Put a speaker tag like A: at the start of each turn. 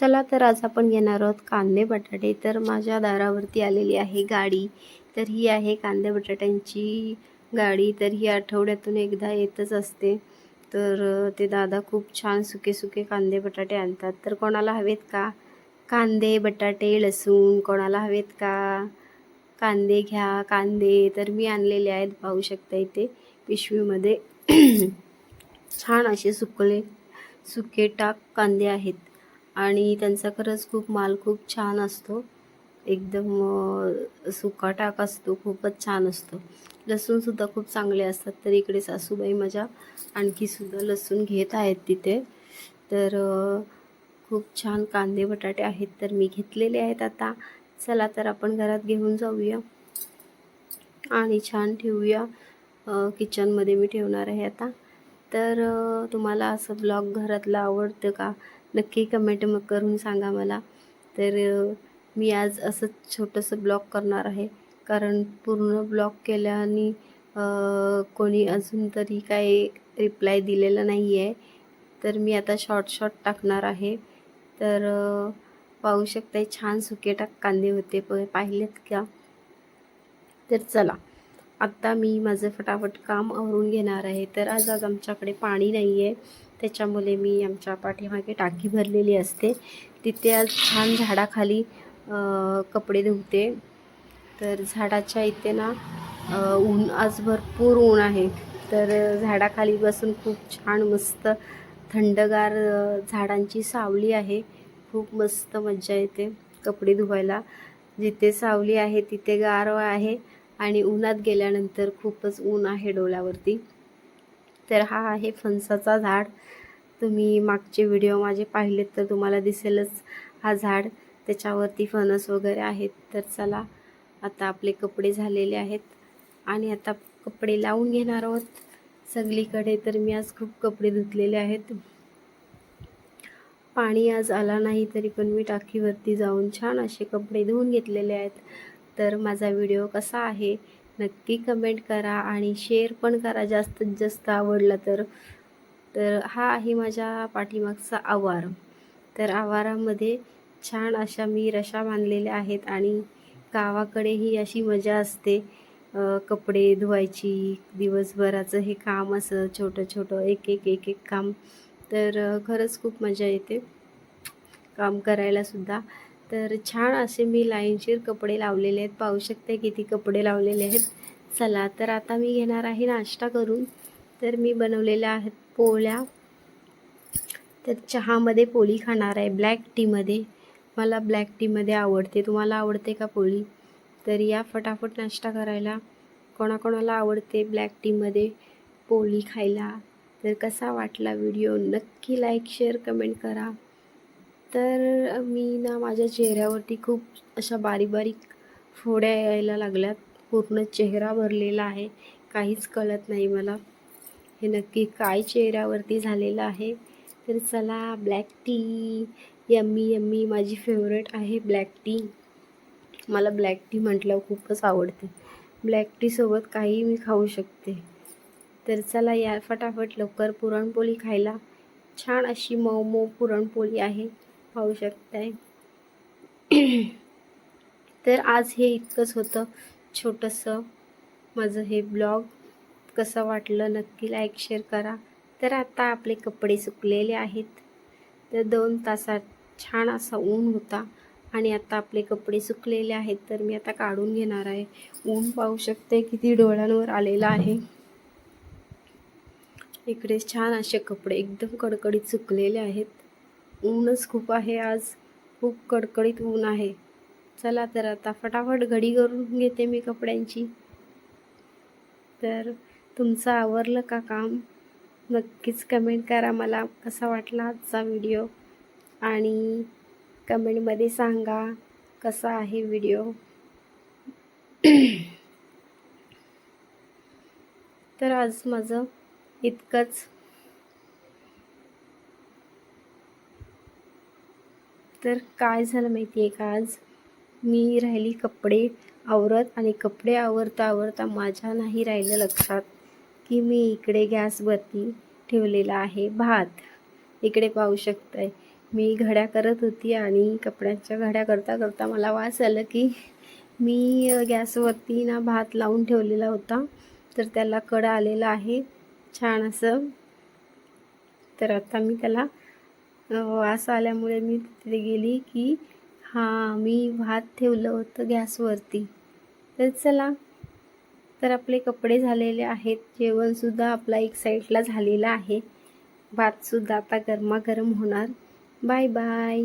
A: चला तर आज आपण घेणार आहोत कांदे बटाटे. तर माझ्या दारावरती आलेली आहे गाडी. तर ही आहे कांदे बटाट्यांची गाडी. तर ही आठवड्यातून एकदा येतच असते. तर ते दादा खूप छान सुके सुके कांदे बटाटे आणतात. तर कोणाला हवेत का? कांदे बटाटे लसूण कोणाला हवेत का? कांदे घ्या कांदे. तर मी आणलेले आहेत पाहू शकता इथे. पिशवीमध्ये. छान असे सुकले सुके टाक कांदे आहेत. आणि त्यांचा खरंच खूप माल खूप छान असतो. एकदम सुका टाक असतो खूपच छान असतो. लसूणसुद्धा खूप चांगले असतात. तर इकडे सासूबाई माझ्या आणखीसुद्धा लसूण घेत आहेत तिथे. तर खूप छान कांदे बटाटे आहेत तर मी घेतलेले आहेत आता. चला तर आपण घरात घेऊन जाऊया. आणि छान ठेवूया. किचनमध्ये मी ठेवणार आहे आता. तर तुम्हाला असं ब्लॉग घरातलं आवडतं का? नक्की कमेंट मग करून सांगा मला. तर मी आज असं छोटंसं ब्लॉग करणार आहे. कारण पूर्ण ब्लॉग केल्याने कोणी अजून तरी काही रिप्लाय दिलेला नाही आहे तर मी आता शॉर्ट शॉर्ट टाकणार आहे. तर पाहू शकताय छान सुके टाक कांदे होते प पाहिलेत का? तर चला. आत्ता मी माझं फटाफट काम आवरून घेणार आहे. तर आज आज आमच्याकडे पाणी नाही आहे त्याच्यामुळे मी आमच्या पाठीमागे टाकी भरलेली असते. तिथे आज छान झाडाखाली कपडे धुते. तर झाडाच्या इथे ना ऊन आज भरपूर ऊन आहे. तर झाडाखाली बसून खूप छान मस्त थंडगार झाडांची सावली आहे. खूप मस्त मज्जा येते कपडे धुवायला. जिथे सावली आहे तिथे गारवा आहे. आणि उन्हात गेल्यानंतर खूपच ऊन आहे डोळ्यावरती. तर हा आहे फणसाचा झाड. तुम्ही मागचे व्हिडिओ माझे पाहिलेत तर तुम्हाला दिसेलच हा झाड. त्याच्यावरती फणस वगैरे आहेत. तर चला आता आपले कपडे झालेले आहेत. आणि आता कपडे लावून घेणार आहोत. सगळीकडे तर मी आज खूप कपडे धुतलेले आहेत. पाणी आज आला नाही तरी पण मी टाकीवरती जाऊन छान असे कपडे धुवून घेतलेले आहेत. तर माझा व्हिडिओ कसा आहे नक्की कमेंट करा आणि शेअर पण करा जास्तीत जास्त आवडला तर. तर हा आहे माझ्या पाठीमागचा आवार. तर आवारामध्ये छान अशा मी रशा बांधलेल्या आहेत आणि गावाकडे ही अशी मजा असते. कपडे धुवायची दिवसभराचं हे काम असं छोटं छोटं एक एक एक एक काम. तर खरंच खूप मजा येते. काम करायला सुद्धा. तर छान असे मी लाईनशीर कपडे लावलेले आहेत. पाहू शकते किती कपडे लावलेले आहेत. चला तर आता मी घेणार आहे नाश्ता करून. तर मी बनवलेल्या आहेत पोळ्या. तर चहामध्ये पोळी खाणार आहे ब्लॅक टीमध्ये. मला ब्लॅक टीमध्ये आवडते. तुम्हाला आवडते का पोळी? तर या फटाफट नाश्ता करायला. कोणाकोणाला आवडते ब्लॅक टीमध्ये पोळी खायला? तर कसा वाटला व्हिडिओ? नक्की लाईक शेअर कमेंट करा. तर मी ना माझ्या चेहऱ्यावरती खूप अशा बारीक बारीक फोड्या यायला लागल्यात. पूर्ण चेहरा भरलेला आहे. काहीच कळत नाही मला. हे नक्की काय चेहऱ्यावरती झालेलं आहे? तर चला ब्लॅक टी. यम्मी यम्मी माझी फेवरेट आहे ब्लॅक टी. मला ब्लॅक टी म्हटलं खूपच आवडते. ब्लॅक टीसोबत काही मी खाऊ शकते. तर चला या फटाफट लवकर पुरणपोळी खायला. छान अशी मऊ मऊ पुरणपोळी आहे. पाहू शकताय. तर आज हे इतकंच होतं. छोटंसं माझं हे ब्लॉग. कसं वाटलं नक्की लाईक शेअर करा. तर आता आपले कपडे सुकलेले आहेत. तर दोन तासात छान असा ऊन होता. आणि आता आपले कपडे सुकलेले आहेत. तर मी आता काढून घेणार आहे. ऊन पाहू शकते किती डोळ्यांवर आलेलं आहे. इकडे छान असे कपडे एकदम कडकडीत सुकलेले आहेत. ऊनच खूप आहे आज. खूप कडकडीत ऊन आहे. चला तर आता फटाफट घडी करून घेते मी कपड्यांची. तर तुमचं आवरलं का काम? नक्कीच कमेंट करा मला कसा वाटला आजचा व्हिडिओ. आणि कमेंटमध्ये सांगा कसा आहे व्हिडिओ. तर आज माझं इतकंच. तर काय झालं माहिती आहे का आज? मी राहिली कपडे आवरत आणि कपडे आवरता आवरता माझ्या नाही राहिलं लक्षात की मी इकडे गॅसवरती ठेवलेला आहे भात. इकडे पाहू शकताय. मी घड्या करत होती आणि कपड्यांच्या घड्या करता करता मला वास आलं की मी गॅसवरती ना भात लावून ठेवलेला होता. तर त्याला कडा आलेला आहे छान असं. तर आता मी त्याला वास आल्यामुळे मी तिथे गेली की हां मी भात ठेवलं होतं गॅसवरती. तर चला तर आपले कपडे झालेले आहेत जेवणसुद्धा आपला एक साईडला झालेला आहे. भातसुद्धा आता गरमागरम होणार. Bye bye.